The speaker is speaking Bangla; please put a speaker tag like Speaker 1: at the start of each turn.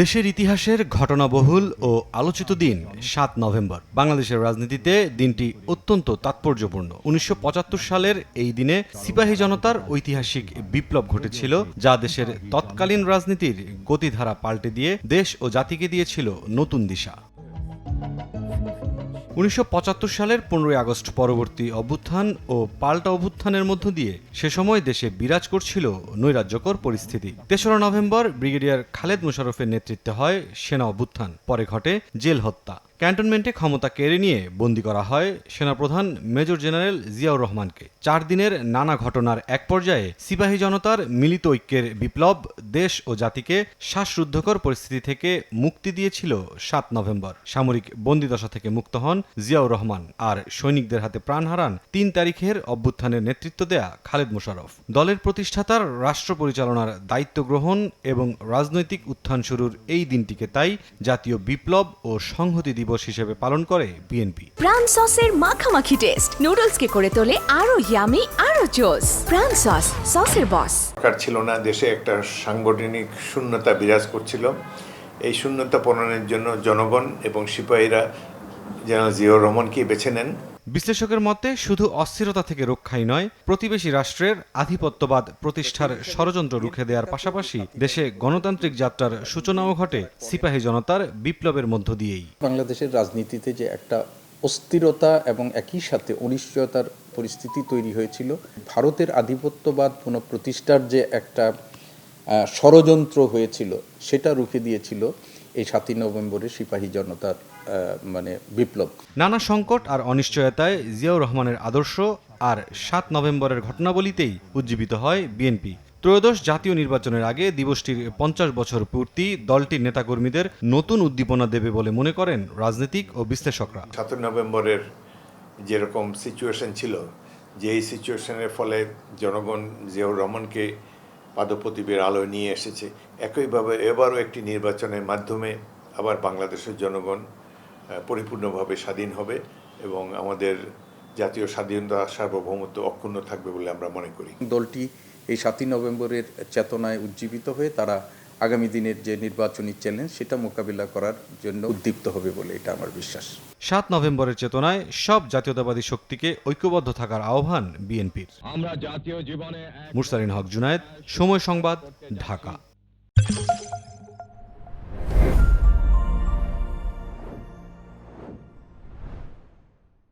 Speaker 1: দেশের ইতিহাসের ঘটনাবহুল ও আলোচিত দিন, সাত নভেম্বর। বাংলাদেশের রাজনীতিতে দিনটি অত্যন্ত তাৎপর্যপূর্ণ। উনিশশো পঁচাত্তর সালের এই দিনে সিপাহী জনতার ঐতিহাসিক বিপ্লব ঘটেছিল, যা দেশের তৎকালীন রাজনীতির গতিধারা পাল্টে দিয়ে দেশ ও জাতিকে দিয়েছিল নতুন দিশা। উনিশশো পঁচাত্তর সালের পনেরোই আগস্ট পরবর্তী অভ্যুত্থান ও পাল্টা অভ্যুত্থানের মধ্য দিয়ে সে সময় দেশে বিরাজ করছিল নৈরাজ্যকর পরিস্থিতি। তেসরা নভেম্বর ব্রিগেডিয়ার খালেদ মোশাররফের নেতৃত্বে হয় সেনা অভ্যুত্থান। পরে ঘটে জেল হত্যা। ক্যান্টনমেন্টে ক্ষমতা কেড়ে নিয়ে বন্দি করা হয় সেনাপ্রধান মেজর জেনারেল জিয়াউর রহমানকে। চার দিনের নানা ঘটনার এক পর্যায়ে সিপাহী জনতার মিলিত ঐক্যের বিপ্লব দেশ ও জাতিকে শ্বাসরুদ্ধকর পরিস্থিতি থেকে মুক্তি দিয়েছিল সাত নভেম্বর। সামরিক বন্দিদশা থেকে মুক্ত হন জিয়াউর রহমান আর সৈনিকদের হাতে প্রাণ হারান তিন তারিখের অভ্যুত্থানের নেতৃত্ব দেয়া খালেদ মোশাররফ। দলের প্রতিষ্ঠাতার রাষ্ট্র পরিচালনার দায়িত্ব গ্রহণ এবং রাজনৈতিক উত্থান শুরুর এই দিনটিকে তাই জাতীয় বিপ্লব ও সংহতি দিবস হিসেবে পালন করে বিএনপি
Speaker 2: প্রাণ সসের মাখামাখি টেস্ট। নুডলসকে করে তোলে আরও ইয়ামি আরও জোস প্রাণ সস সসের বস
Speaker 3: সরকার ছিল না দেশে একটা সাংগঠনিক শূন্যতা বিরাজ করছিল। এই শূন্যতা পূরণের জন্য জনগণ এবং সিপাহীরা যেন জিয়াউর রহমানকে বেছে নেন।
Speaker 1: বিশ্লেষকের মতে, শুধু অস্থিরতা থেকে রক্ষাই নয়, প্রতিবেশী রাষ্ট্রের আধিপত্যবাদ প্রতিষ্ঠার ষড়যন্ত্র রুখে দেওয়ার পাশাপাশি দেশে গণতান্ত্রিক যাত্রার সূচনাও ঘটে সিপাহী জনতার বিপ্লবের মধ্য দিয়েই।
Speaker 4: বাংলাদেশের রাজনীতিতে যে একটা অস্থিরতা এবং একই সাথে অনিশ্চয়তার পরিস্থিতি তৈরি হয়েছিল, ভারতের আধিপত্যবাদ পুনঃপ্রতিষ্ঠার যে একটা ষড়যন্ত্র হয়েছিল, সেটা রুখে দিয়েছিল। এই সাতই নভেম্বরের সিপাহী জনতার মানে বিপ্লব।
Speaker 1: নানা সংকট আর অনিশ্চয়তায় জিয়াউর রহমানের আদর্শ আর সাত নভেম্বরের ঘটনাবলিতেই উজ্জীবিত হয় বিএনপি। ত্রয়োদশ জাতীয় নির্বাচনের আগে দিবসটির পঞ্চাশ বছর পূর্তি দলটির নেতাকর্মীদের নতুন উদ্দীপনা দেবে বলে মনে করেন রাজনীতিক ও বিশ্লেষকরা।
Speaker 3: সাতই নভেম্বরের যেরকম সিচুয়েশন ছিল যে এই সিচুয়েশনের ফলে জনগণ জিয়াউর রহমানকে পাদপ্রদীপের আলোয় নিয়ে এসেছে। একইভাবে এবারও একটি নির্বাচনের মাধ্যমে আবার বাংলাদেশের জনগণ পরিপূর্ণভাবে স্বাধীন হবে এবং আমাদের জাতীয় স্বাধীনতা সার্বভৌমত্ব অক্ষুণ্ণ থাকবে বলে আমরা মনে করি।
Speaker 4: দলটি এই সাতই নভেম্বরের চেতনায় উজ্জীবিত হয়ে তারা আগামী দিনের যে নির্বাচনী চ্যালেঞ্জ সেটা মোকাবিলা করার জন্য উদ্দীপ্ত হবে বলে এটা আমার বিশ্বাস।
Speaker 1: সাত নভেম্বরের চেতনায় সব জাতীয়তাবাদী শক্তিকে ঐক্যবদ্ধ থাকার আহ্বান বিএনপির।
Speaker 5: আমরা জাতীয় জীবনে
Speaker 1: মুরসালিন হক জুনায়েদ সময় সংবাদ ঢাকা।